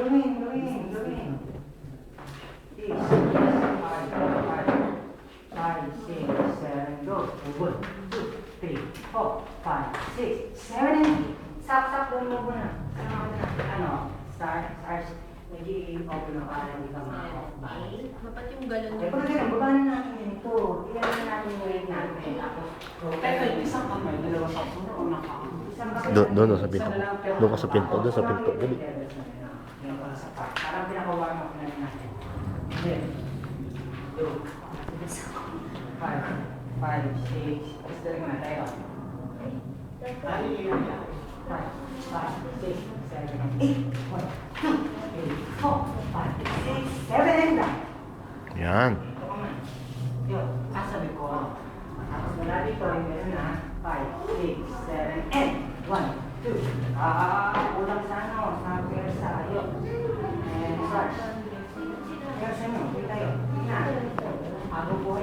gawin, gawin, gawin. Six, five, five, five, six, seven, go. One, two, three, four, five, six, seven, eight. Stop, stop, doon mo muna. Ano, ano, start, start. Nag-i-open na para hindi ka ma-off Dapat yung galon Eh, pag ganun, baba na natin yun ito. Ilan na natin yung weight natin. Tapos, Pero isang kamay, dalawa sa puno o naka... isang bakit Doon, na- doon, doon sa pinto. Doon ka sa pinto, doon sa pinto. Dali. Yan para sa part. Parang pinaka-warm up na natin. Then, two, five, five, six, gusto rin na tayo. Ano yun yan? Five, five, six, seven, eight. One, two, three, four, five, six, seven, and nine. Yan. Yun, kasabi ko. Tapos mula dito, meron na 5, 6, 7, and 1, 2. Ah, And start.